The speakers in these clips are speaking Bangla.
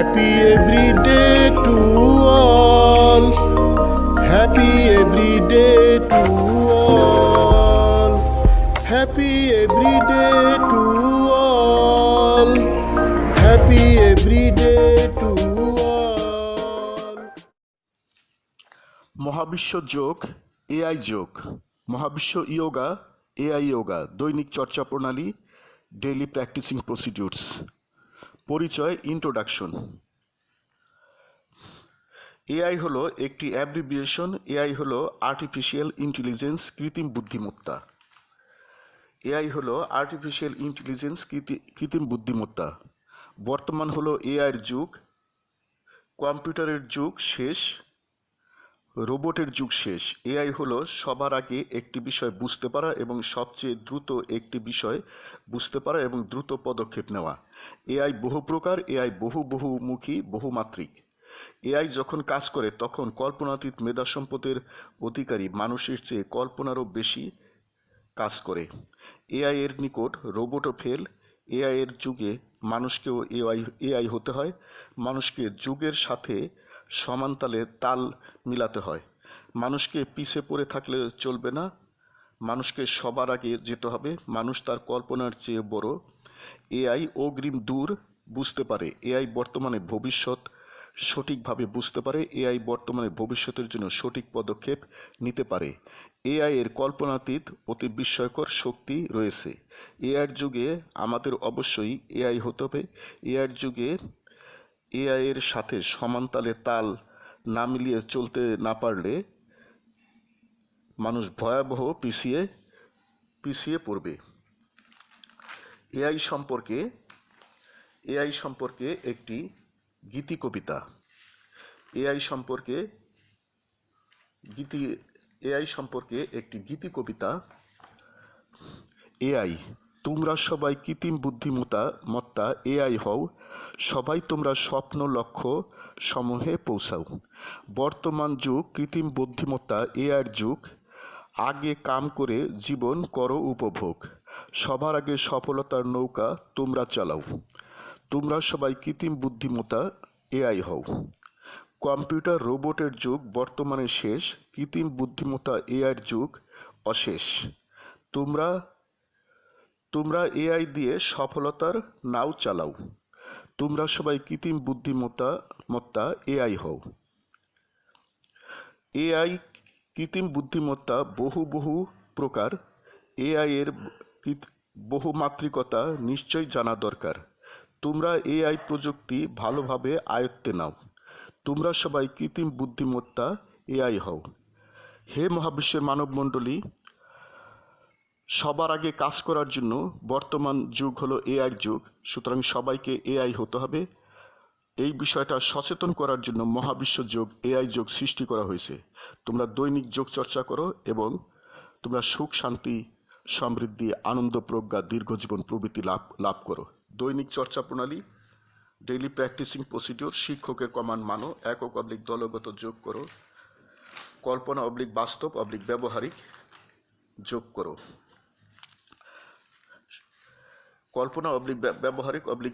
Happy every day to all. Happy every day to all. Happy every day to all. Happy every day to all. মহাবিশ্ব যোগ এআই যোগ মহাবিশ্ব ইয়োগা এআই ইয়োগা দৈনিক চর্চা প্রণালী ডেইলি প্র্যাকটিসিং প্রসিডিউরস পরিচয় ইন্ট্রোডাকশন এআই হলো একটি অ্যাব্রিভিয়েশন এআই হলো আর্টিফিশিয়াল ইন্টেলিজেন্স কৃত্রিম বুদ্ধিমত্তা। এআই হলো আর্টিফিশিয়াল ইন্টেলিজেন্স কৃত্রিম বুদ্ধিমত্তা। বর্তমান হলো এআইয়ের যুগ, কম্পিউটারের যুগ শেষ রোবটের যুগ শেষ। এআই হলো সবার আগে একটি বিষয় বুঝতে পারা এবং সবচেয়ে দ্রুত একটি বিষয় বুঝতে পারা এবং দ্রুত পদক্ষেপ নেওয়া। এআই বহু প্রকার এআই বহু বহুমুখী, বহুমাত্রিক। এআই যখন কাজ করে, তখন কল্পনাতীত মেধা সম্পদের অধিকারী মানুষের চেয়ে কল্পনারও বেশি কাজ করে। এআই এর নিকট রোবটও ফেল। এআই এর যুগে মানুষকেও এআই এআই হতে হয়। মানুষকে যুগের সাথে সমানতালে তাল মিলাতে হয়। মানুষকে পিছে পড়ে থাকলে চলবে না। মানুষকে সবার আগে যেতে হবে। মানুষ তার কল্পনার চেয়ে বড়। এআই অগ্রিম দূর বুঝতে পারে। এআই বর্তমানে ভবিষ্যৎ সঠিকভাবে বুঝতে পারে। এআই বর্তমানে ভবিষ্যতের জন্য সঠিক পদক্ষেপ নিতে পারে। এআই এর কল্পনাতীত অতি বিস্ময়কর শক্তি রয়েছে। এআইয়ের যুগে আমাদের অবশ্যই এআই হতে হবে। এআইয়ের যুগে এআই এর সাথে সমানতালে তাল না মিলিয়ে চলতে না পারলে মানুষ ভয়াবহ পিছিয়ে পিছিয়ে পড়বে। এআই সম্পর্কে এআই সম্পর্কে একটি গীতি কবিতা। এআই সম্পর্কে গীতি, এআই সম্পর্কে একটি গীতি কবিতা, এআই। তোমরা সবাই কৃত্রিম বুদ্ধিমত্তা, মত্তা, এআই হও, সবাই তোমরা স্বপ্ন, লক্ষ্য সমূহে পৌঁছাও। বর্তমান যুগ, কৃত্রিম বুদ্ধিমত্তা, এআইয়ের যুগ। আগে কাম করে জীবন করো উপভোগ। সবার আগে সফলতার নৌকা তোমরা চালাও। তোমরা সবাই কৃত্রিম বুদ্ধিমত্তা, এআই হও। কম্পিউটার রোবটের যুগ বর্তমানে শেষ, কৃত্রিম বুদ্ধিমত্তা, এআইয়ের যুগ অশেষ। তোমরা তোমরা এআই দিয়ে সফলতার নাও চালাও। তোমরা সবাই কৃত্রিম বুদ্ধিমত্তা, মত্তা, এআই হও। এআই কৃত্রিম বুদ্ধিমত্তা বহু বহু প্রকার। এআই এর কৃত- বহুমাত্রিকতা নিশ্চয় জানা দরকার। তোমরা এআই প্রযুক্তি ভালোভাবে আয়ত্তে নাও। তোমরা সবাই কৃত্রিম বুদ্ধিমত্তা, এআই হও। হে মহাবিশ্বের মানবমণ্ডলী সবার আগে কাজ করার জন্য বর্তমান যুগ হলো এআই যুগ, সুতরাং সবাইকে এআই হতে হবে। এই বিষয়টা সচেতন করার জন্য মহাবিশ্ব যোগ, এআই যোগ সৃষ্টি করা হয়েছে। তোমরা দৈনিক যোগ চর্চা করো এবং তোমরা সুখ, শান্তি, সমৃদ্ধি, আনন্দ, প্রজ্ঞা, দীর্ঘজীবন প্রভৃতি লাভ লাভ করো। দৈনিক চর্চা প্রণালী ডেইলি প্র্যাকটিসিং প্রসিডিওর শিক্ষকের কমান্ড মানো, একক অবলিক দলগত যোগ করো, কল্পনা অবলিক বাস্তব অবলিক ব্যবহারিক যোগ করো। কল্পনা অবলিক ব্য- ব্যবহারিক অবলিক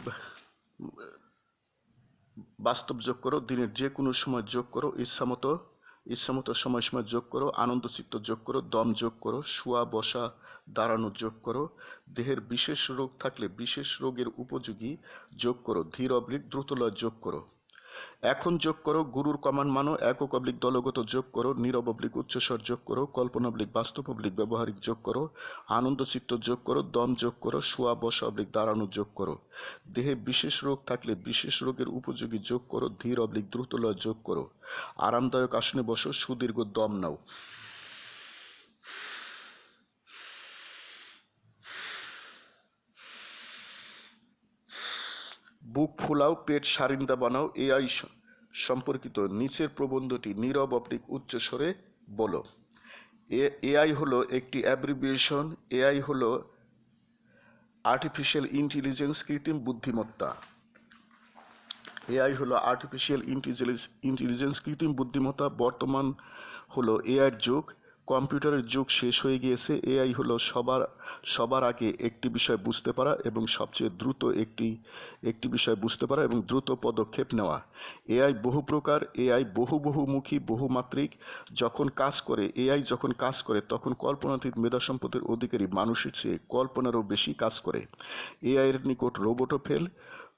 বাস্তব যোগ করো, দিনের যে কোনো সময় যোগ করো, ইচ্ছামতো ইচ্ছামতো সময় সময় যোগ করো, আনন্দচিত্ত যোগ করো, দম যোগ করো, শোয়া, বসা, দাঁড়ানো যোগ করো, দেহের বিশেষ রোগ থাকলে বিশেষ রোগের উপযোগী যোগ করো, ধীর অবলিক দ্রুতলয় যোগ করো। এখন যোগ করো, গুরুর কমান মানো, একক অবলিক দলগত যোগ করো, নীরব অবলিক উচ্চস্বর যোগ করো, কল্পনা অবলিক বাস্তব অবলিক ব্যবহারিক যোগ করো, আনন্দ চিত্ত যোগ করো, দম যোগ করো, শোয়া বসা অবলিক দাঁড়ানো যোগ করো। দেহে বিশেষ রোগ থাকলে বিশেষ রোগের উপযোগী যোগ করো, ধীর অব্লিক দ্রুতলয় যোগ করো। আরামদায়ক আসনে বসো, সুদীর্ঘ দম নাও। বুক ফুলাও, পেট সারিন্দা বানাও, এআই সম্পর্কিত নিচের প্রবন্ধটি নীরব অপটিক উচ্চস্বরে বলো। এআই হলো একটি অ্যাব্রিভিয়েশন এআই হলো আর্টিফিশিয়াল ইন্টেলিজেন্স কৃত্রিম বুদ্ধিমত্তা। এআই হলো আর্টিফিশিয়াল ইন্টেলিজেন্স ইন্টেলিজেন্স কৃত্রিম বুদ্ধিমত্তা, বর্তমান হলো এআইয়ের যুগ। কম্পিউটারের যুগ শেষ হয়ে গিয়েছে। এআই হলো সবার সবার আগে একটি বিষয় বুঝতে পারা এবং সবচেয়ে দ্রুত একটি একটি বিষয় বুঝতে পারা এবং দ্রুত পদক্ষেপ নেওয়া। এআই বহু প্রকার, এআই বহু বহুমুখী, বহুমাত্রিক। যখন কাজ করে, এআই যখন কাজ করে, তখন কল্পনাতীত মেধা সম্পদের অধিকারী মানুষের চেয়ে কল্পনারও বেশি কাজ করে। এআইয়ের নিকট রোবটও ফেল,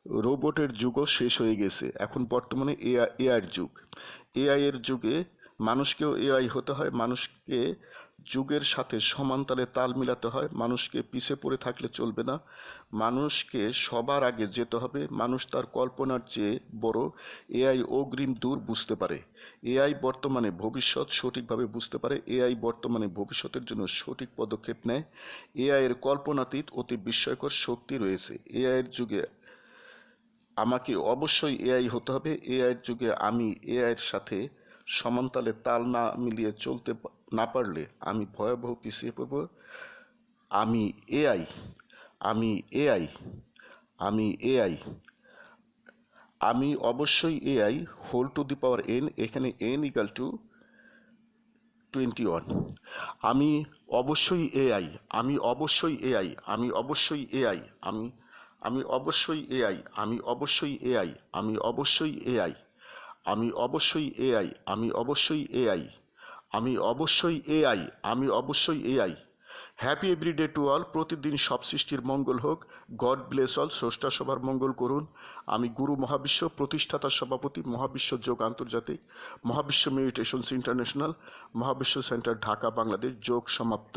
রোবটের যুগও শেষ হয়ে গেছে। এখন বর্তমানে এআই এআইয়ের যুগ। এআই এর যুগে মানুষকেও এআই হতে হয়, মানুষকে যুগের সাথে সমানতালে তাল মিলাতে হয়, মানুষকে পিছে পড়ে থাকলে চলবে না। মানুষকে সবার আগে যেতে হবে, মানুষ তার কল্পনার চেয়ে বড় এআই অগ্রিম দূর বুঝতে পারে। এআই বর্তমানে ভবিষ্যৎ সঠিকভাবে বুঝতে পারে এআই বর্তমানে ভবিষ্যতের জন্য সঠিক পদক্ষেপ নেয়। এআই এর কল্পনাতীত অতি বিস্ময়কর শক্তি রয়েছে। এআই এর যুগে আমাকে অবশ্যই এআই হতে হবে এআই এর যুগে আমি এআই এর সাথে সমানতালে তাল না মিলিয়ে চলতে না পারলে আমি ভয়াবহ পিছিয়ে পড়ব। আমি এআই আমি এআই আমি এআই। আমি অবশ্যই AI, whole to the power N, এখানে N equal to twenty one আমি অবশ্যই এআই, আমি অবশ্যই এআই, আমি অবশ্যই এআই, আমি আমি অবশ্যই এআই, আমি অবশ্যই এআই, আমি অবশ্যই এআই। আমি অবশ্যই এআই আমি অবশ্যই এআই আমি অবশ্যই এআই আমি অবশ্যই AI happy every day to all প্রতিদিন সব সৃষ্টির মঙ্গল হোক। গড ব্লেস অল স্রষ্টা সবার মঙ্গল করুন। আমি গুরু মহাবিশ্ব, প্রতিষ্ঠাতা সভাপতি, মহাবিশ্ব যোগ আন্তর্জাতিক, মহাবিশ্ব মেডিটেশনস ইন্টারন্যাশনাল, মহাবিশ্ব সেন্টার ঢাকা, বাংলাদেশ। যোগ সমাপ্ত।